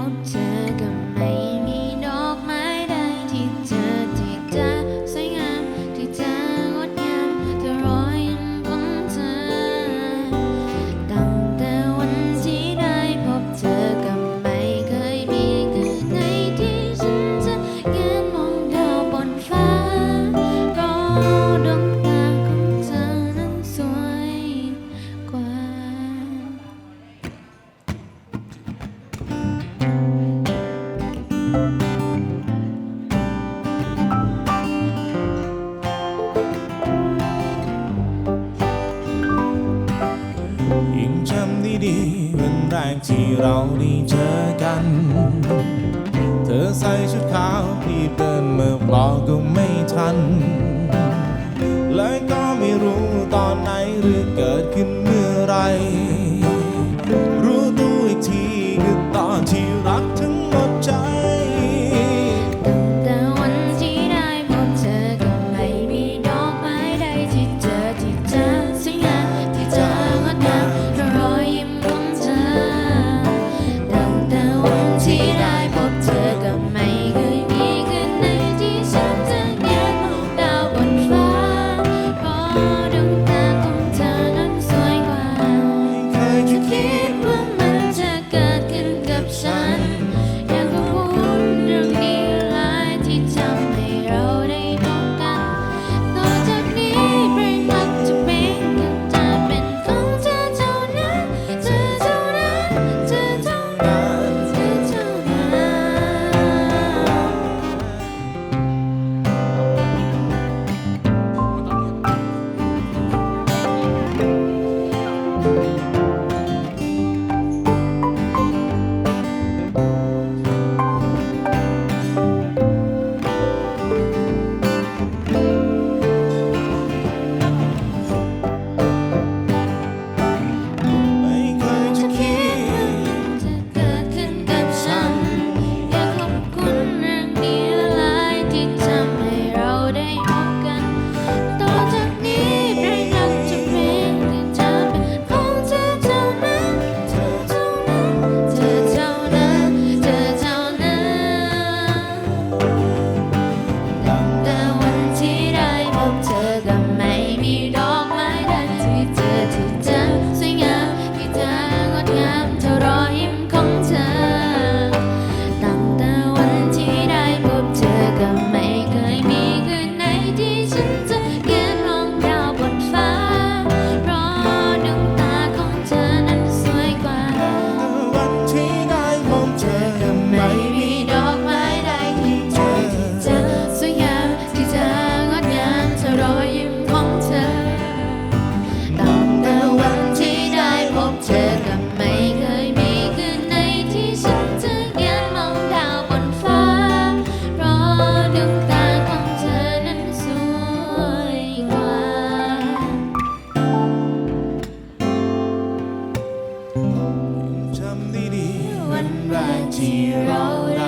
mountain. ยิ่งจำดีดีๆวันแรกที่เราได้เจอกัน เธอใส่ชุดขาวรีบเดินมาปลอกก็ไม่ทันเลยก็ไม่รู้ตอนไหนหรือเกิดขึ้นเมื่อไร right here, oh Lord.